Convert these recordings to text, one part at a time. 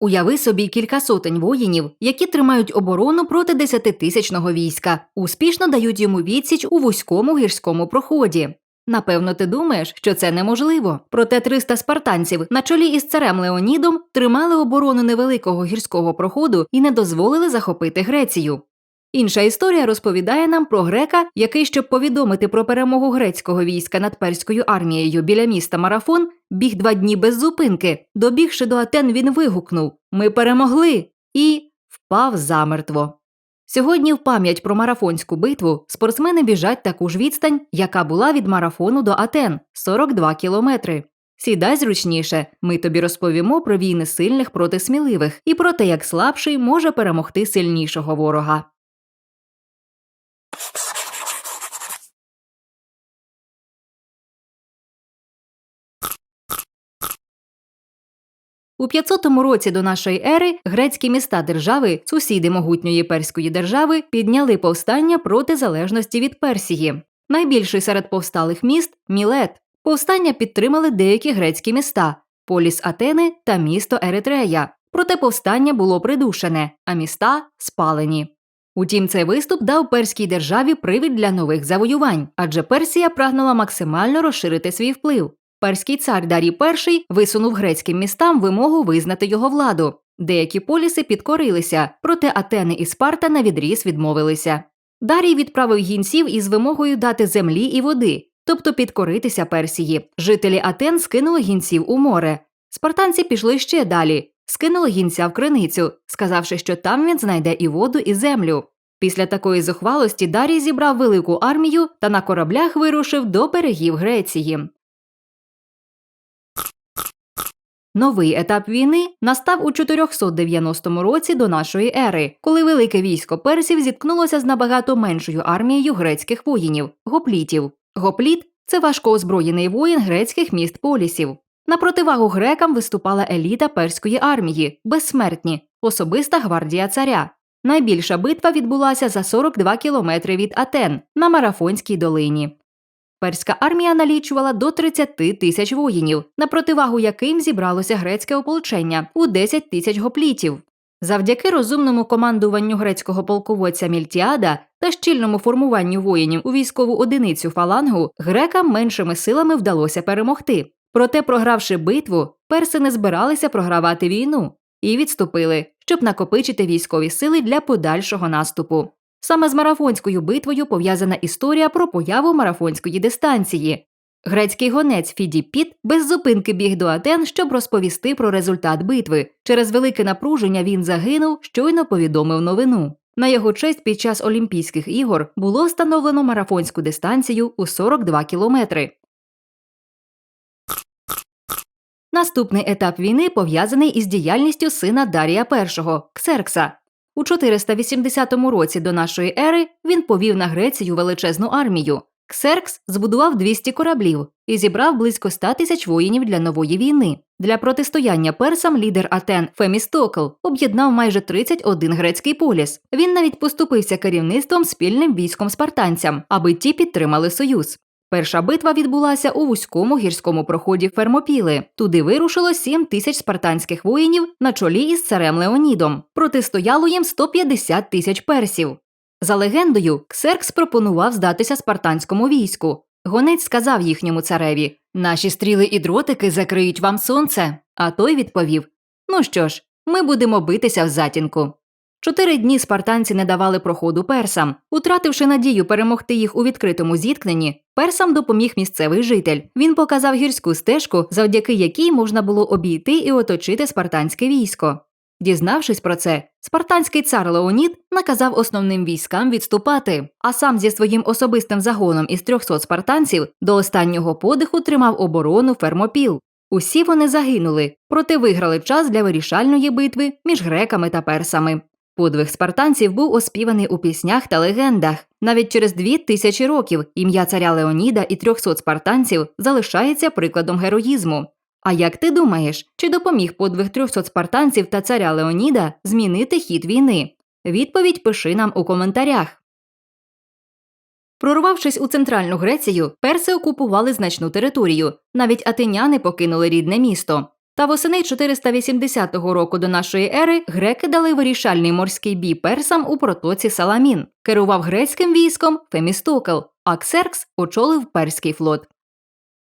Уяви собі кілька сотень воїнів, які тримають оборону проти десятитисячного війська, успішно дають йому відсіч у вузькому гірському проході. Напевно, ти думаєш, що це неможливо. Проте 300 спартанців на чолі із царем Леонідом тримали оборону невеликого гірського проходу і не дозволили захопити Грецію. Інша історія розповідає нам про грека, який, щоб повідомити про перемогу грецького війська над перською армією біля міста Марафон, біг два дні без зупинки. Добігши до Атен, він вигукнув Ми перемогли! і впав замертво. Сьогодні, в пам'ять про марафонську битву, спортсмени біжать таку ж відстань, яка була від марафону до Атен 42 кілометри. Сідай зручніше, ми тобі розповімо про війни сильних проти сміливих і про те, як слабший може перемогти сильнішого ворога. У 500 році до нашої ери грецькі міста держави, сусіди могутньої перської держави, підняли повстання проти залежності від Персії. Найбільший серед повсталих міст Мілет. Повстання підтримали деякі грецькі міста Поліс Атени та місто Еритрея. Проте повстання було придушене, а міста спалені. Утім, цей виступ дав перській державі привід для нових завоювань, адже Персія прагнула максимально розширити свій вплив. Перський цар Дарій І висунув грецьким містам вимогу визнати його владу. Деякі поліси підкорилися, проте Атени і Спарта на відріз відмовилися. Дарій відправив гінців із вимогою дати землі і води, тобто підкоритися Персії. Жителі Атен скинули гінців у море. Спартанці пішли ще далі, скинули гінця в криницю, сказавши, що там він знайде і воду, і землю. Після такої зухвалості Дарій зібрав велику армію та на кораблях вирушив до берегів Греції. Новий етап війни настав у 490 році до нашої ери, коли велике військо персів зіткнулося з набагато меншою армією грецьких воїнів гоплітів. Гопліт це важко озброєний воїн грецьких міст полісів. На противагу грекам виступала еліта перської армії, безсмертні, особиста гвардія царя. Найбільша битва відбулася за 42 кілометри від Атен на Марафонській долині. Перська армія налічувала до 30 тисяч воїнів, на противагу яким зібралося грецьке ополчення у 10 тисяч гоплітів. Завдяки розумному командуванню грецького полководця Мільтіада та щільному формуванню воїнів у військову одиницю фалангу, грекам меншими силами вдалося перемогти. Проте, програвши битву, перси не збиралися програвати війну і відступили, щоб накопичити військові сили для подальшого наступу. Саме з марафонською битвою пов'язана історія про появу марафонської дистанції. Грецький гонець Фіді Піт без зупинки біг до Атен, щоб розповісти про результат битви. Через велике напруження він загинув, щойно повідомив новину. На його честь під час Олімпійських ігор було встановлено марафонську дистанцію у 42 кілометри. Наступний етап війни пов'язаний із діяльністю сина Дарія І – Ксеркса. У 480 році до нашої ери він повів на Грецію величезну армію. Ксеркс збудував 200 кораблів і зібрав близько 100 тисяч воїнів для нової війни. Для протистояння персам лідер Атен Фемістокл об'єднав майже 31 грецький поліс. Він навіть поступився керівництвом спільним військом спартанцям, аби ті підтримали союз. Перша битва відбулася у вузькому гірському проході Фермопіли. Туди вирушило 7 тисяч спартанських воїнів на чолі із царем Леонідом. Протистояло їм 150 тисяч персів. За легендою, Ксеркс пропонував здатися спартанському війську. Гонець сказав їхньому цареві: Наші стріли і дротики закриють вам сонце. А той відповів: Ну що ж, ми будемо битися в затінку. Чотири дні спартанці не давали проходу персам. Утративши надію перемогти їх у відкритому зіткненні, персам допоміг місцевий житель. Він показав гірську стежку, завдяки якій можна було обійти і оточити спартанське військо. Дізнавшись про це, спартанський цар Леонід наказав основним військам відступати, а сам зі своїм особистим загоном із 300 спартанців до останнього подиху тримав оборону фермопіл. Усі вони загинули, проте виграли час для вирішальної битви між греками та персами. Подвиг спартанців був оспіваний у піснях та легендах. Навіть через дві тисячі років ім'я царя Леоніда і 300 спартанців залишається прикладом героїзму. А як ти думаєш, чи допоміг подвиг 300 спартанців та царя Леоніда змінити хід війни? Відповідь пиши нам у коментарях. Прорвавшись у центральну Грецію, перси окупували значну територію. Навіть атиняни покинули рідне місто. Та восени 480 року до нашої ери греки дали вирішальний морський бій персам у протоці Саламін. Керував грецьким військом Фемістокл, а Ксеркс очолив перський флот.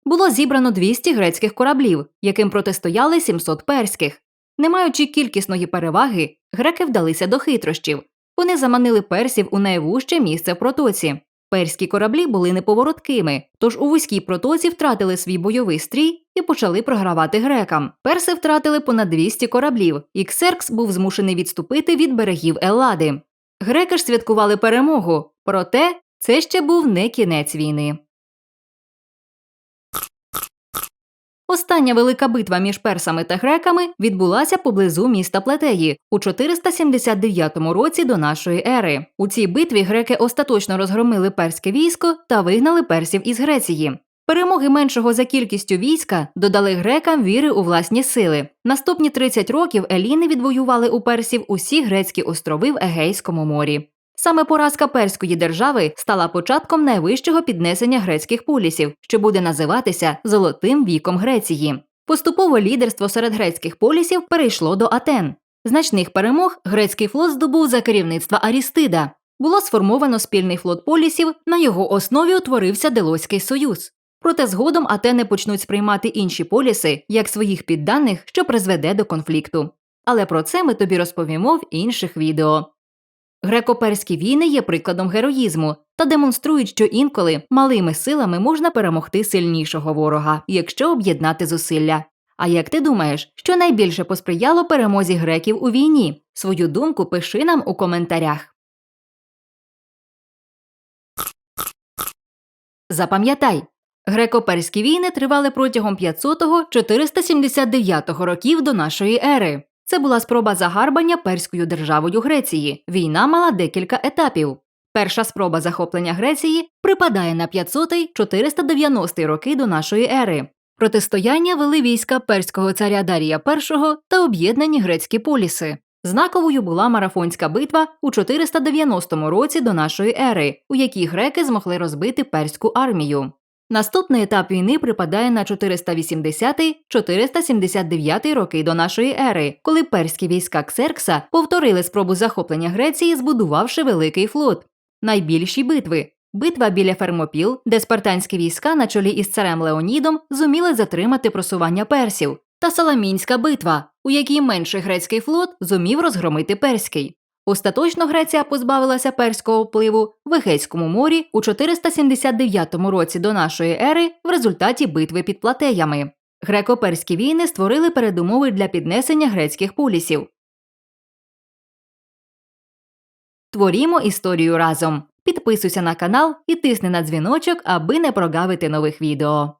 Було зібрано 200 грецьких кораблів, яким протистояли 700 перських. Не маючи кількісної переваги, греки вдалися до хитрощів. Вони заманили персів у найвужче місце в протоці. Перські кораблі були неповороткими, тож у вузькій протоці втратили свій бойовий стрій і почали програвати грекам. Перси втратили понад 200 кораблів, і Ксеркс був змушений відступити від берегів Еллади. Греки ж святкували перемогу, проте це ще був не кінець війни. Остання велика битва між персами та греками відбулася поблизу міста Плетеї у 479 році до нашої ери. У цій битві греки остаточно розгромили перське військо та вигнали персів із Греції. Перемоги меншого за кількістю війська додали грекам віри у власні сили. Наступні 30 років еліни відвоювали у персів усі грецькі острови в Егейському морі. Саме поразка перської держави стала початком найвищого піднесення грецьких полісів, що буде називатися Золотим віком Греції. Поступово лідерство серед грецьких полісів перейшло до Атен. Значних перемог грецький флот здобув за керівництва Арістида. Було сформовано спільний флот полісів, на його основі утворився Делоський союз. Проте згодом Атени почнуть сприймати інші поліси як своїх підданих, що призведе до конфлікту. Але про це ми тобі розповімо в інших відео. Греко-перські війни є прикладом героїзму та демонструють, що інколи малими силами можна перемогти сильнішого ворога, якщо об'єднати зусилля. А як ти думаєш, що найбільше посприяло перемозі греків у війні? Свою думку пиши нам у коментарях. Запам'ятай, греко-перські війни тривали протягом 500-479 років до нашої ери. Це була спроба загарбання перською державою Греції. Війна мала декілька етапів. Перша спроба захоплення Греції припадає на 500-490 роки до нашої ери. Протистояння вели війська перського царя Дарія І та об'єднані грецькі поліси. Знаковою була марафонська битва у 490 році до нашої ери, у якій греки змогли розбити перську армію. Наступний етап війни припадає на 480-479 роки до нашої ери, коли перські війська Ксеркса повторили спробу захоплення Греції, збудувавши великий флот. Найбільші битви битва біля Фермопіл, де спартанські війська на чолі із царем Леонідом зуміли затримати просування персів, та Саламінська битва, у якій менший грецький флот зумів розгромити перський. Остаточно Греція позбавилася перського впливу в Егейському морі у 479 році до нашої ери в результаті битви під платеями. Греко-перські війни створили передумови для піднесення грецьких полісів. Творімо історію разом. Підписуйся на канал і тисни на дзвіночок, аби не прогавити нових відео.